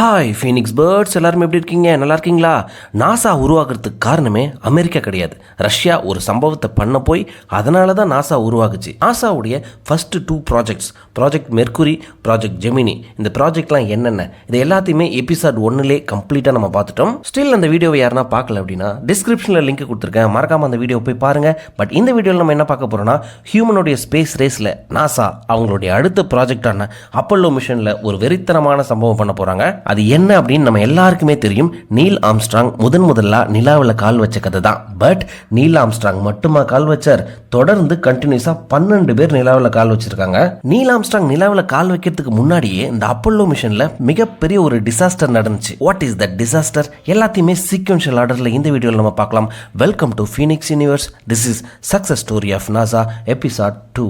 Hi Phoenix birds எல்லாருமே எப்படி இருக்கீங்க? நல்லா இருக்கீங்களா? நாசா உருவாகிறதுக்கு காரணமே அமெரிக்கா கிடையாது. ரஷ்யா ஒரு சம்பவத்தை பண்ண போய் அதனால தான் நாசா உருவாகுச்சு நாசாவுடைய first two projects project Mercury project Gemini இந்த ப்ராஜெக்ட்லாம் என்னென்ன? இது எல்லாத்தையுமே எபிசோட் ஒன்னுலே கம்ப்ளீட்டாக நம்ம பார்த்துட்டோம். ஸ்டில் அந்த வீடியோவை யாருன்னா பார்க்கல அப்படின்னா டிஸ்கிரிப்ஷனில் லிங்க் கொடுத்துருக்கேன். மறக்காமல் அந்த வீடியோ போய் பாருங்கள் பட் இந்த வீடியோவில் நம்ம என்ன பார்க்க போகிறோம்னா ஹியூமனுடைய ஸ்பேஸ் ரேஸில் நாசா அவங்களுடைய அடுத்த ப்ராஜெக்டான அப்பல்லோ மிஷனில் ஒரு வெறித்தனமான சம்பவம் பண்ண போகிறாங்க அது என்ன அப்படின்னு நம்ம எல்லாருக்குமே தெரியும். நீல் ஆம்ஸ்ட்ராங் முதன் முதல்ல நிலாவில் கால் வச்ச கதை தான் பட் நீல் ஆம்ஸ்ட்ராங் மட்டுமா கால் வச்சார்? தொடர்ந்து கண்டினியூஸா பன்னெண்டு பேர் நிலாவில் கால் வச்சிருக்காங்க. நீல் ஆம்ஸ்ட்ராங் நிலாவில் கால் வைக்கிறதுக்கு முன்னாடியே இந்த அப்பல்லோ மிஷன்ல மிகப்பெரிய ஒரு டிசாஸ்டர் நடந்துச்சு. வாட் இஸ் தட் டிசாஸ்டர் எல்லாத்தையுமே சீக்வன்ஷியல் ஆர்டர்ல இந்த வீடியோவில் நம்ம பார்க்கலாம். Welcome to Phoenix universe this is success story of NASA episode two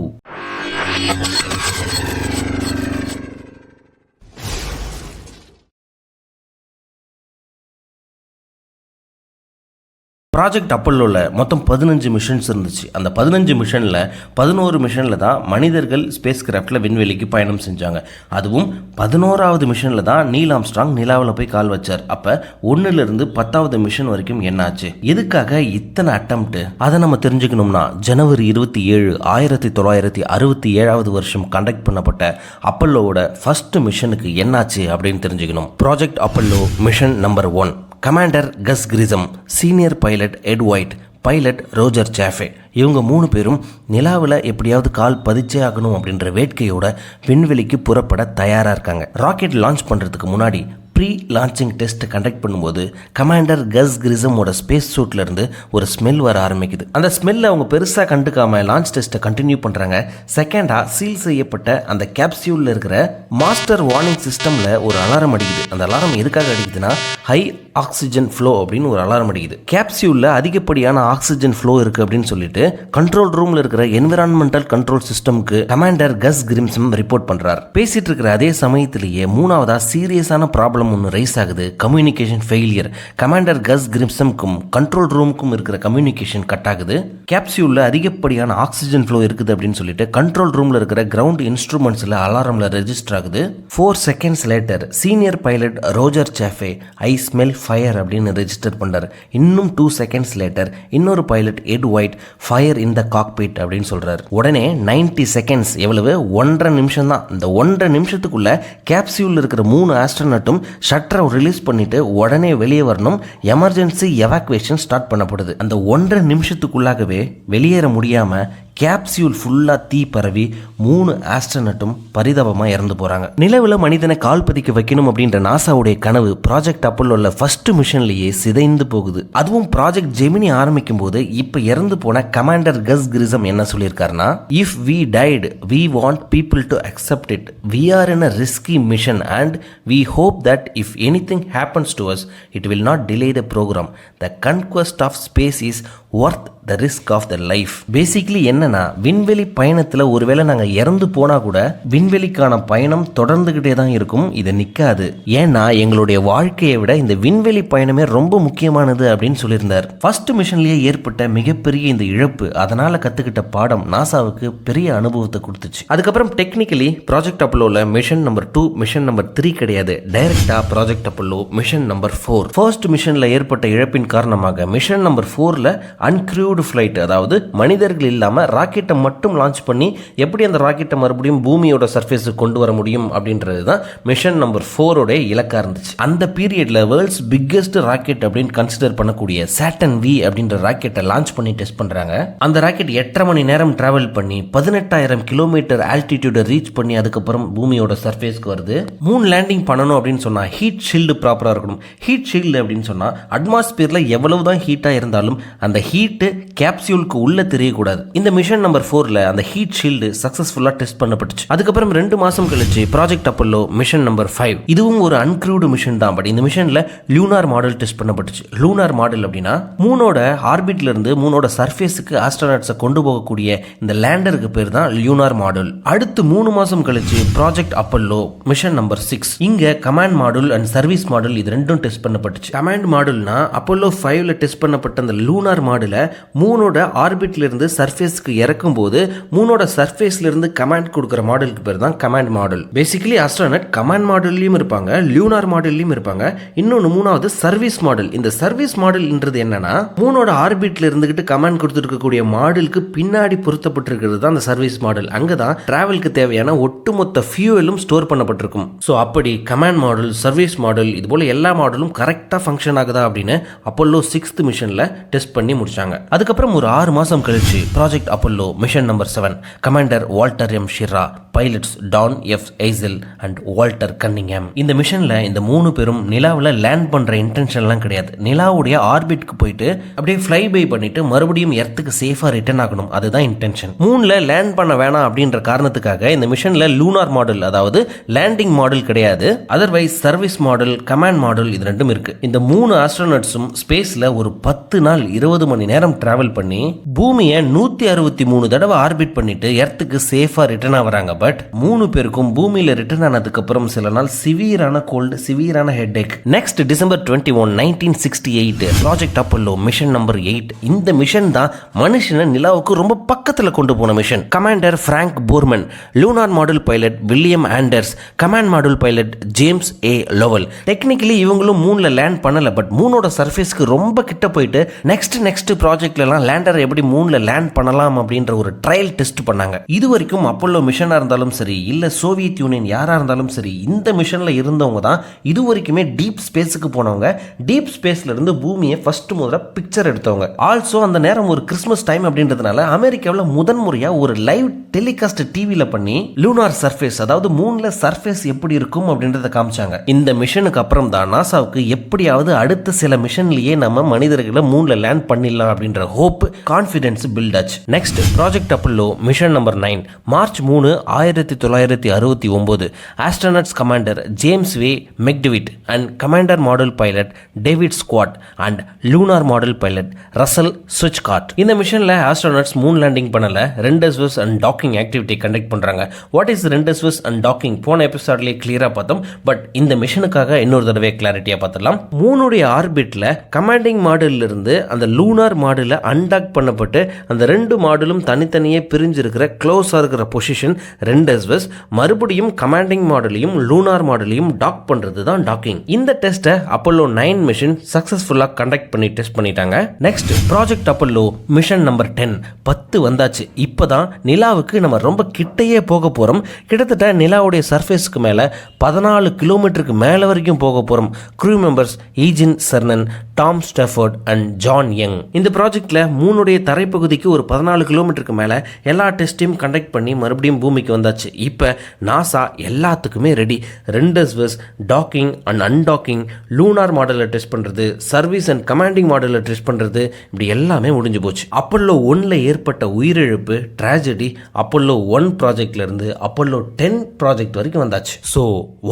project அப்பல்லோவில் மொத்தம் பதினஞ்சு மிஷன்ஸ் இருந்துச்சு. அந்த பதினஞ்சு மிஷனில் பதினோரு மிஷனில் தான் மனிதர்கள் ஸ்பேஸ் கிராஃப்டில் விண்வெளிக்கு பயணம் செஞ்சாங்க. அதுவும் பதினோராவது மிஷனில் தான் நீல் ஆம்ஸ்ட்ராங் நிலாவில் போய் கால் வச்சார். அப்போ ஒன்றுலேருந்து பத்தாவது மிஷன் வரைக்கும் என்னாச்சு? எதுக்காக இத்தனை அட்டம்ப்ட்டு அதை நம்ம தெரிஞ்சுக்கணும்னா ஜனவரி இருபத்தி ஏழு ஆயிரத்தி தொள்ளாயிரத்தி அறுபத்தி ஏழாவது வருஷம் கண்டக்ட் பண்ணப்பட்ட அப்பல்லோவோட ஃபஸ்ட்டு மிஷனுக்கு என்னாச்சு அப்படின்னு தெரிஞ்சுக்கணும். Project Apollo mission number one commander Gus Grissom senior pilot Ed White pilot Roger Chaffee இவங்க மூணு பேரும் நிலாவில் எப்படியாவது கால் பதிச்சே ஆகணும் அப்படின்ற வேட்கையோட விண்வெளிக்கு புறப்பட தயாராக இருக்காங்க. ராக்கெட் லான்ச் பண்ணுறதுக்கு முன்னாடி ப்ரீ லான்ச்சிங் டெஸ்ட் கண்டக்ட் பண்ணும்போது கமாண்டர் கஸ் கிரிசமோட ஸ்பேஸ் சூட்ல இருந்து ஒரு ஸ்மெல் வர ஆரம்பிக்குது. அந்த ஸ்மெல்லை அவங்க பெருசாக கண்டுக்காம லான்ச் டெஸ்ட்டை கண்டினியூ பண்ணுறாங்க செகண்டாக சீல் செய்யப்பட்ட அந்த கேப்சியூலில் இருக்கிற மாஸ்டர் வார்னிங் சிஸ்டமில் ஒரு அலாரம் அடிக்குது. அந்த அலாரம் எதுக்காக அடிக்குதுன்னா ஹை ஆக்சிஜன் ஃப்ளோ அப்படின்னு ஒரு அலாரம் அடிக்குது. கேப்சியூலில் அதிகப்படியான ஆக்சிஜன் ஃப்ளோ இருக்குது அப்படின்னு சொல்லிட்டு கண்ட்ரோல் ரூமில் இருக்கிற என்விரான்மெண்டல் கண்ட்ரோல் சிஸ்டம்க்கு கமாண்டர் கஸ் கிரிம்சம் ரிப்போர்ட் பண்ணுறார் பேசிட்டு இருக்கிற அதே சமயத்திலேயே மூணாவதா சீரியஸான ப்ராப்ளம் ஒன்று ரைஸ் ஆகுது. கம்யூனிகேஷன் ஃபெயிலியர் கமாண்டர் கஸ் கிரிம்சம்க்கும் கண்ட்ரோல் ரூமுக்கும் இருக்கிற கம்யூனிகேஷன் கட் ஆகுது. கேப்சியூலில் அதிகப்படியான ஆக்சிஜன் ஃப்ளோ இருக்குது அப்படின்னு சொல்லிட்டு கண்ட்ரோல் ரூமில் இருக்கிற கிரவுண்ட் இன்ஸ்ட்ருமெண்ட்ஸில் அலாரமில் ரெஜிஸ்டர் ஆகுது. Four seconds later senior pilot Roger Chaffee I smell fire அப்படின்னு ரெஜிஸ்டர் பண்ணார் இன்னும் டூ செகண்ட்ஸ் லேட்டர் இன்னொரு pilot Ed White fire in the cockpit அப்படின்னு சொல்றாரு. உடனே 90 செகண்ட்ஸ் எவ்வளவு? ஒன்றரை நிமிஷம் தான் இந்த ஒன்றரை நிமிஷத்துக்குள்ள கேப்சியூல் இருக்கிற மூணு ஆஸ்ட்ரோனட்டும் ஷட்டரை ரிலீஸ் பண்ணிட்டு உடனே வெளியே வரணும். எமர்ஜென்சி எவாக்குவேஷன் ஸ்டார்ட் பண்ணப்படுது. அந்த ஒன்றரை நிமிஷத்துக்குள்ளாகவே வெளியேற முடியாம கேப்சியூல் ஃபுல்லாக தீ பரவி மூணு ஆஸ்ட்ரனட்டும் பரிதாபமாக இறந்து போகிறாங்க நிலவில் மனிதனை கால் பதிக்க வைக்கணும் அப்படின்ற நாசாவுடைய கனவு ப்ராஜெக்ட் அப்பல்லோல ஃபர்ஸ்ட் மிஷன்லேயே சிதைந்து போகுது. அதுவும் ப்ராஜெக்ட் ஜெமினி ஆரம்பிக்கும் போது இப்போ இறந்து போன கமாண்டர் கஸ் கிரிசம் என்ன சொல்லியிருக்காருன்னா if we die we want people to accept it we are in a risky mission and we hope that if anything happens to us it will not delay the programme the conquest of space is worth the risk of the life basically என்னன்னா விண்வெளி பயணத்தில் ஒருவேளை நாங்கள் இறந்து போனால் கூட விண்வெளிக்கான பயணம் தொடர்ந்துக்கிட்டே தான் இருக்கும் இது நிற்காது ஏன்னா எங்களுடைய வாழ்க்கையை விட இந்த விண்வெளி பயணமே ரொம்ப முக்கியமானது அப்படின்னு சொல்லியிருந்தார். ஃபர்ஸ்ட் மிஷன்லேயே ஏற்பட்ட மிகப்பெரிய இந்த இழப்பு அதனால் கற்றுக்கிட்ட பாடம் நாசாவுக்கு பெரிய அனுபவத்தை கொடுத்துச்சு. அதுக்கப்புறம் technically project அப்பல்லோவில் mission number two mission number three கிடையாது. டைரக்டாக project Apollo mission number four first மிஷனில் ஏற்பட்ட இழப்பின் காரணமாக மிஷன் நம்பர் ஃபோரில் அன்க்ரூவ்டு ஃப்ளைட் அதாவது மனிதர்கள் இல்லாமல் ராக்கெட்டை மட்டும் லான்ச் பண்ணி எப்படி அந்த ராக்கெட்டை மறுபடியும் பூமியோட சர்ஃபேஸுக்கு கொண்டு வர முடியும் அப்படின்றது தான் மிஷன் நம்பர் ஃபோரோடைய இலக்காக இருந்துச்சு. அந்த பீரியடில் வேர்ல்ட்ஸ் பிக்கெஸ்ட் ராக்கெட் அப்படின்னு கன்சிடர் பண்ணக்கூடிய சேட்டன் வி அப்படின்ற ராக்கெட்டை லான்ச் பண்ணி டெஸ்ட் பண்ணுறாங்க அந்த ராக்கெட் எட்டரை மணி நேரம் டிராவல் பண்ணி பதினெட்டாயிரம் கிலோமீட்டர் ஆல்டிடியூடை ரீச் பண்ணி அதுக்கப்புறம் பூமியோட சர்ஃபேஸ்க்கு வருது. மூணு லேண்டிங் பண்ணணும் அப்படின்னு சொன்னால் ஹீட் ஷீல்டு ப்ராப்பராக இருக்கணும். ஹீட் ஷீல்டு அப்படின்னு சொன்னால் அட்மாஸ்பியரில் எவ்வளவு தான் ஹீட்டாக இருந்தாலும் அந்த ஹீட்டு கேப்சியூலுக்கு உள்ள தெரியக்கூடாது. இந்த மிஷன் நம்பர் ஃபோரில் அந்த ஹீட் ஷீல்டு சக்ஸஸ்ஃபுல்லாக டெஸ்ட் பண்ணப்பட்டுச்சு. அதுக்கப்புறம் ரெண்டு மாதம் கழிச்சு project Apollo mission number five இதுவும் ஒரு அன்க்ரூவ்டு மிஷன் தான் பட் இந்த மிஷனில் லூனார் மாடல் டெஸ்ட் பண்ணப்பட்டுச்சு. லூனார் மாடல் அப்படின்னா மூனோட ஆர்பிட்ல இருந்து சர்ஃபேஸுக்கு ஆஸ்ட்ரோனாட்ஸை கொண்டு போகக்கூடிய இந்த லேண்டருக்கு பேர் தான் லியூனார் மாடல் அடுத்து மூணு மாசம் கழிச்சு project Apollo mission number six இங்க command module and service module இது ரெண்டும் டெஸ்ட் பண்ணப்பட்டுச்சு. கமாண்ட் மாடல்னா அப்பல்லோ ஃபைவ்ல டெஸ்ட் பண்ணப்பட்ட அந்த லூனார் மாடல் மாடுல மூனோட ஆர்பிட்ல இருந்து சர்ஃபேஸ்க்கு இறக்கும் போது மூனோட சர்ஃபேஸ்லேருந்து கமாண்ட் கொடுக்குற மாடலுக்கு பேர் தான் command model. Basically astronaut command மாடல்லையும் இருப்பாங்க லியூனார் மாடல்லையும் இருப்பாங்க. இன்னொன்று மூணாவது சர்வீஸ் மாடல் இந்த சர்வீஸ் மாடல்ன்றது என்னன்னா மூனோட ஆர்பிட்ல இருந்துகிட்டு கமாண்ட் கொடுத்துருக்கக்கூடிய மாடலுக்கு பின்னாடி பொருத்தப்பட்டிருக்கிறது தான் அந்த சர்வீஸ் மாடல் அங்கே தான் டிராவலுக்கு தேவையான ஒட்டுமொத்த ஃபியூவலும் ஸ்டோர் பண்ணப்பட்டிருக்கும். ஸோ அப்படி கமாண்ட் மாடல் சர்வீஸ் மாடல் இது போல எல்லா மாடலும் கரெக்டாக ஃபங்க்ஷன் ஆகுதா அப்படின்னு அப்போல்லோ சிக்ஸ்த் மிஷனில் டெஸ்ட் பண்ணி முடிச்சாங்க அதுக்கப்புறம் ஒரு ஆறு மாதம் கழிச்சு project Apollo mission number seven commander Walter M Schirra pilots Don F Eisele and Walter Cunningham இந்த மிஷனில் இந்த மூணு பேரும் நிலாவில் லேண்ட் பண்ணுற இன்டென்ஷன்லாம் கிடையாது. நிலாவுடைய ஆர்பிட்க்கு போயிட்டு அப்படியே ஃப்ளை பை பண்ணிட்டு மறுபடியும் எர்த்துக்கு சேஃபாக ரிட்டர்ன் ஆகணும். அதுதான் இன்டென்ஷன் மூணில் லேண்ட் பண்ண வேணாம் அப்படின்ற காரணத்துக்காக இந்த மிஷனில் லூனார் மாடல் அதாவது லேண்டிங் மாடல் கிடையாது. Otherwise service model command model இது ரெண்டும் இருக்கு. இந்த மூணு ஆஸ்ட்ரோனட்ஸும் ஸ்பேஸில் ஒரு பத்து நாள் இருபது மணி நேரம் டிராவல் பண்ணி பூமியை நூற்றி அறுபத்தி மூணு தடவை ஆர்பிட் பண்ணிட்டு எர்த்துக்கு சேஃபாக ரிட்டர்ன் ஆகிறாங்க பட் மூணு பேருக்கும் பூமியில ரிட்டர்ன் ஆனதுக்கு அப்புறம் சில நாள் சிவியரான cold சிவியரான headache next December twenty one nineteen sixty eight project Apollo mission number eight இந்த மிஷன் தான் மனுஷனை நிலாவுக்கு ரொம்ப பக்கத்துல கொண்டு போன mission commander Frank Borman lunar model pilot William Anders command model pilot James A Lovell technically இவங்களும் மூணில் லேண்ட் பண்ணல பட் மூனோட சர்ஃபேஸ்க்கு ரொம்ப கிட்ட போயிட்டு நெக்ஸ்ட் நெக்ஸ்ட் ப்ராஜெக்ட்லலாம் லேண்டர் எப்படி மூணில் லேண்ட் பண்ணலாம் அப்படின்ற ஒரு ட்ரையல் டெஸ்ட் பண்ணாங்க. இது வரைக்கும் அப்போலோ மிஷனாக இருந்தாலும் சரி இல்லை சோவியத் யூனியன் யாராக இருந்தாலும் சரி இந்த மிஷனில் இருந்தவங்க தான் இது வரைக்குமே டீப் ஸ்பேஸுக்கு போனவங்க. டீப் ஸ்பேஸ்லேருந்து பூமியை ஃபஸ்ட்டு முதல்ல பிக்சர் எடுத்தவங்க. ஆல்சோ அந்த நேரம் ஒரு கிறிஸ்மஸ் டைம் அப்படின்றதுனால அமெரிக்காவில் முதன் முறையாக ஒரு லைவ் டெலிகாஸ்ட் டிவியில் பண்ணி லூனார் சர்ஃபேஸ் அதாவது மூணில் சர்ஃபேஸ் எப்படி இருக்கும் அப்படின்றத காமிச்சாங்க. இந்த மிஷனுக்கு அப்புறம் தான் நாசாவுக்கு எப்படியாவது அடுத்த சில மிஷன்லேயே நம்ம மனிதர்களை மூணில் லேண்ட் பண்ணிடலாம் அப்படின்ற ஹோப் கான்ஃபிடென்ஸ் பில்ட் ஆச்சு. Next project Apollo mission number nine March மூணு ஆயிரத்தி ஆயிரத்தி தொள்ளாயிரத்தி அறுபத்தி ஒம்பது astronauts commander James A McDivitt and commander model pilot David Scott and lunar model pilot Russell Schweickart இந்த மிஷனில் ஆஸ்ட்ரோனட்ஸ் மூன் லேண்டிங் பண்ணல rendezvous and docking activity conduct பண்ணுறாங்க what is rendezvous and docking போன எபிசோட்லேயே கிளியராக பார்த்தோம். பட் இந்த மிஷனுக்காக இன்னொரு தடவை கிளாரிட்டியாக பார்த்துடலாம். மூணுடைய ஆர்பிட்டில் கமாண்டிங் மாடலிருந்து அந்த லூனார் மாடலில் அன்டாக் பண்ணப்பட்டு அந்த ரெண்டு மாடலும் தனித்தனியே பிரிஞ்சிருக்கிற க்ளோஸாக இருக்கிற பொசிஷன் ரெண்டஸ்வஸ் மறுபடியும் கமாண்டிங் மாடலையும் லூனார் மாடலையும் டாக் பண்ணுறது தான் டாக்கிங் இந்த டெஸ்ட்டை அப்பல்லோ நைன் மிஷன் சக்ஸஸ்ஃபுல்லாக கண்டக்ட் பண்ணி டெஸ்ட் பண்ணிட்டாங்க. Next project Apollo mission number ten பத்து வந்தாச்சு. இப்போ தான் நிலாவுக்கு நம்ம ரொம்ப கிட்டையே போக போகிறோம் கிட்டத்தட்ட நிலாவுடைய சர்ஃபேஸ்க்கு மேலே பதினாலு கிலோமீட்டருக்கு மேலே வரைக்கும் போக போகிறோம் crew members Eugene Cernan Tom Stafford and John Young. இந்த ப்ராஜெக்டில் மூணுடைய தரைப்பகுதிக்கு ஒரு பதினாலு கிலோமீட்டருக்கு மேலே எல்லா டெஸ்ட்டையும் கண்டக்ட் பண்ணி மறுபடியும் பூமிக்கு வந்தாச்சு. இப்போ நாசா எல்லாத்துக்குமே ready rendezvous docking and undocking lunar மாடலில் டெஸ்ட் பண்ணுறது சர்வீஸ் அண்ட் கமாண்டிங் மாடலில் டெஸ்ட் பண்ணுறது இப்படி எல்லாமே முடிஞ்சு போச்சு. அப்பல்லோ ஒன்ல ஏற்பட்ட உயிரிழப்பு ட்ராஜடி அப்பல்லோ ஒன் ப்ராஜெக்ட்ல இருந்து அப்பல்லோ டென் ப்ராஜெக்ட் வரைக்கும் வந்தாச்சு. So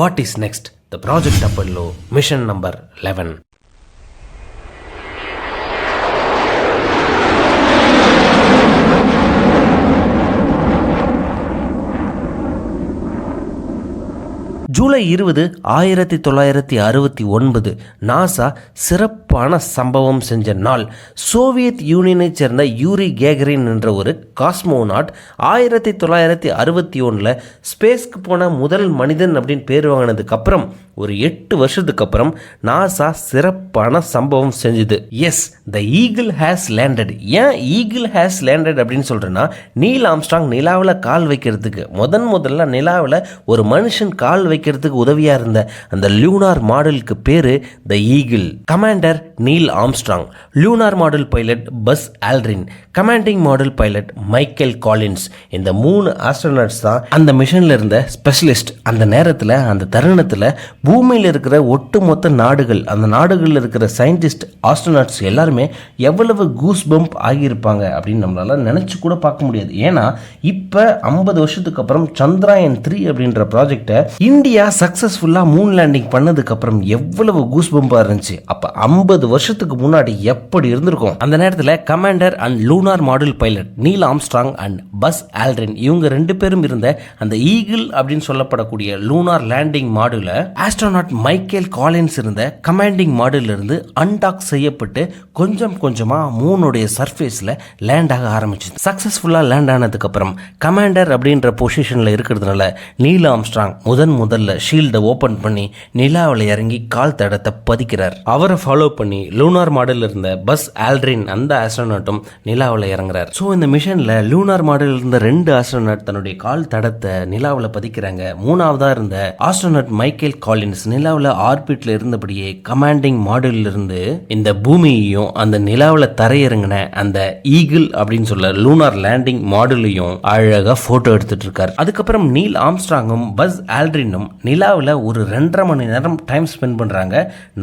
what is next the project Apollo mission number eleven July இருபது ஆயிரத்தி தொள்ளாயிரத்தி அறுபத்தி ஒன்பது நாசா சிறப்பான சம்பவம் செஞ்ச நாள். சோவியத் யூனியனைச் சேர்ந்த யூரி கேகரின் என்ற ஒரு காஸ்மோனாட் ஆயிரத்தி தொள்ளாயிரத்தி அறுபத்தி ஒன்றில் ஸ்பேஸ்க்கு போன முதல் மனிதன் அப்படின்னு பேர் வாங்கினதுக்கப்புறம் ஒரு எட்டு வருஷத்துக்கு அப்புறம் நாசா சிறப்பான சம்பவம் செஞ்சுது. Yes the Eagle has landed ஏன் ஈகிள் ஹேஸ் லேண்டட் அப்படின்னு சொல்கிறேன்னா நீல் ஆம்ஸ்ட்ராங் நிலாவில் கால் வைக்கிறதுக்கு முதன் முதல்ல நிலாவில் ஒரு மனுஷன் கால் வைக்கிறதுக்கு உதவியாக இருந்த அந்த லியூனார் மாடலுக்கு பேர் the Eagle commander Neil Armstrong lunar module pilot Buzz Aldrin commanding module pilot Michael Collins இந்த மூணு ஆஸ்ட்ரோனட்ஸ் தான் அந்த மிஷனில் இருந்த ஸ்பெஷலிஸ்ட் அந்த நேரத்தில் அந்த தருணத்தில் பூமியில் இருக்கிற ஒட்டுமொத்த நாடுகள் அந்த நாடுகளில் இருக்கிற சயின்டிஸ்ட் ஆஸ்ட்ரோநாட்ஸ் எல்லாருமே எவ்வளவு கூஸ் பம்ப் ஆகியிருப்பாங்க அப்படின்னு நம்மளால் நினச்சி கூட பார்க்க முடியாது. ஏன்னா இப்போ ஐம்பது வருஷத்துக்கு அப்புறம் சந்திராயன் த்ரீ அப்படின்ற ப்ராஜெக்டை இந்தியா சக்ஸஸ்ஃபுல்லாக மூன் லேண்டிங் பண்ணதுக்கப்புறம் எவ்வளவு கூஸ் பம்பாக இருந்துச்சு. அப்போ ஐம்பது வருஷத்துக்கு முன்னாடி எப்படி இருந்திருக்கும்? அந்த நேரத்தில் commander and lunar module pilot Neil Armstrong and Buzz Aldrin இவங்க ரெண்டு பேரும் இருந்த அந்த ஈகிள் அப்படின்னு சொல்லப்படக்கூடிய லூனார் லேண்டிங் மாடுல ஆஸ்ட்ரோநாட் மைக்கேல் காலின்ஸ் இருந்த கமாண்டிங் மாடில் அன்டாக் செய்யப்பட்டு கொஞ்சம் கொஞ்சமாக மூனுடைய சர்ஃபேஸில் லேண்ட் ஆக ஆரம்பிச்சு. சக்ஸஸ்ஃபுல்லாக லேண்ட் ஆனதுக்கப்புறம் கமாண்டர் அப்படின்ற பொசிஷனில் இருக்கிறதுனால நீல் ஆம்ஸ்ட்ராங் முதன் முதல்ல ஷீல்டை ஓப்பன் பண்ணி நிலாவில் இறங்கி கால் தடத்தை பதிக்கிறார். அவரை ஃபாலோ பண்ணி லூனார் மாடல் இருந்த பஸ் ஆல்ட்ரின் அந்த ஆஸ்ட்ரோநாட்டும் நிலாவில் இறங்குறார். ஸோ இந்த மிஷனில் லூனார் மாடல் இருந்த ரெண்டு ஆஸ்ட்ரோநாட் தன்னுடைய கால் தடத்தை நிலாவில் பதிக்கிறாங்க. மூணாவதாக இருந்த ஆஸ்ட்ரோநாட் மைக்கேல் காலின் காலின்ஸ் நிலாவில் ஆர்பிட்ல இருந்தபடியே கமாண்டிங் மாடலில் இருந்து இந்த பூமியையும் அந்த நிலாவில் தரையிறங்கின அந்த ஈகிள் அப்படின்னு சொல்ல லூனார் லேண்டிங் மாடலையும் அழகாக போட்டோ எடுத்துட்டு இருக்காரு அதுக்கப்புறம் நீல் ஆம்ஸ்ட்ராங்கும் பஸ் ஆல்ட்ரினும் நிலாவில் ஒரு ரெண்டரை மணி நேரம் டைம் ஸ்பெண்ட் பண்ணுறாங்க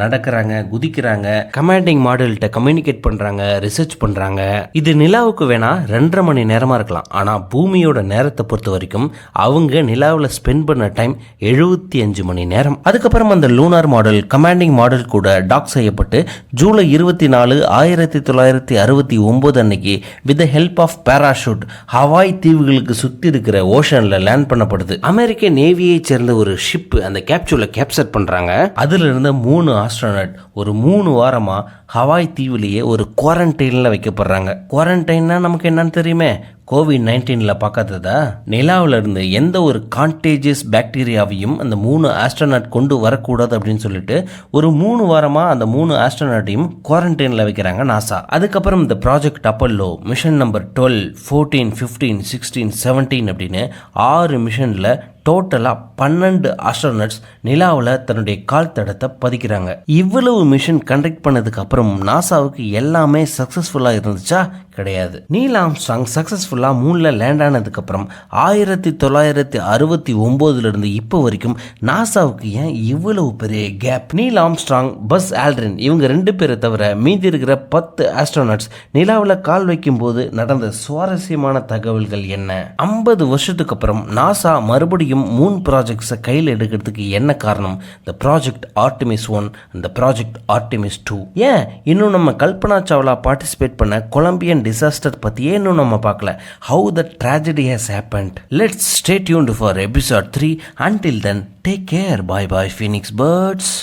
நடக்கிறாங்க குதிக்கிறாங்க கமாண்டிங் மாடல்கிட்ட கம்யூனிகேட் பண்ணுறாங்க ரிசர்ச் பண்ணுறாங்க இது நிலாவுக்கு வேணா ரெண்டரை மணி நேரமாக இருக்கலாம். ஆனால் பூமியோட நேரத்தை பொறுத்த வரைக்கும் அவங்க நிலாவில் ஸ்பெண்ட் பண்ண டைம் எழுபத்தி அஞ்சு மணி நேரம். அதுக்கப்புறம் அந்த லூனார் மாடல் கமாண்டிங் மாடல் கூட டாக் செய்யப்பட்டு ஜூலை இருபத்தி நாலு ஆயிரத்தி தொள்ளாயிரத்தி அறுபத்தி ஒம்பது அன்னைக்கு with the help of parachute Hawaii தீவுகளுக்கு சுற்றி இருக்கிற ஓஷனில் லேண்ட் பண்ணப்படுது. அமெரிக்க நேவியை சேர்ந்த ஒரு ஷிப் அந்த கேப்சூலை கேப்சர் பண்ணுறாங்க அதில் இருந்த மூணு ஆஸ்ட்ரோனட் ஒரு மூணு வாரமாக ஹவாய் தீவுலேயே ஒரு குவாரண்டைனில் வைக்கப்படுறாங்க. குவாரண்டைன்னா நமக்கு என்னன்னு தெரியுமே? கோவிட் நைன்டீனில் பார்க்காததா? நிலாவில் இருந்து எந்த ஒரு கான்டேஜியஸ் பாக்டீரியாவையும் அந்த மூணு ஆஸ்ட்ரோநாட் கொண்டு வரக்கூடாது அப்படின்னு சொல்லிட்டு ஒரு மூணு வாரமாக அந்த மூணு ஆஸ்ட்ரோநாட்டையும் குவாரண்டைனில் வைக்கிறாங்க நாசா அதுக்கப்புறம் இந்த project Apollo mission number twelve fourteen fifteen sixteen seventeen அப்படின்னு ஆறு மிஷனில் டோட்டலாக பன்னெண்டு ஆஸ்ட்ரோனட்ஸ் நிலாவில் தன்னுடைய கால் தடத்தை பதிக்கிறாங்க. இவ்வளவு மிஷன் கண்டக்ட் பண்ணதுக்கு அப்புறம் நாசாவுக்கு எல்லாமே சக்ஸஸ்ஃபுல்லாக இருந்துச்சா? கிடையாது. நீல் ஆம்ஸ்ட்ராங் சக்ஸஸ்ஃபுல்லாக மூணில் லேண்ட் ஆனதுக்கப்புறம் ஆயிரத்தி தொள்ளாயிரத்தி அறுபத்தி ஒம்போதுலேருந்து இப்போ வரைக்கும் நாசாவுக்கு ஏன் இவ்வளவு பெரிய gap Neil Armstrong Buzz Aldrin இவங்க ரெண்டு பேரை தவிர மீதி இருக்கிற பத்து ஆஸ்ட்ரோனட்ஸ் நிலாவில் கால் வைக்கும்போது நடந்த சுவாரஸ்யமான தகவல்கள் என்ன? ஐம்பது வருஷத்துக்கு அப்புறம் நாசா மறுபடியும் மூன் ப்ராஜெக்ட்ஸை கையில் எடுக்கிறதுக்கு என்ன காரணம்? இந்த ப்ராஜெக்ட் ஆர்டிமிஸ் ஒன் இந்த ப்ராஜெக்ட் ஆர்டிமிஸ் டூ ஏன்? இன்னும் நம்ம கல்பனா சாவ்லா பார்ட்டிசிபேட் பண்ண கொலம்பியன் டிசாஸ்டர் பற்றியே இன்னும் நம்ம பார்க்கல. How the tragedy has happened let's stay tuned for episode three until then take care bye bye Phoenix birds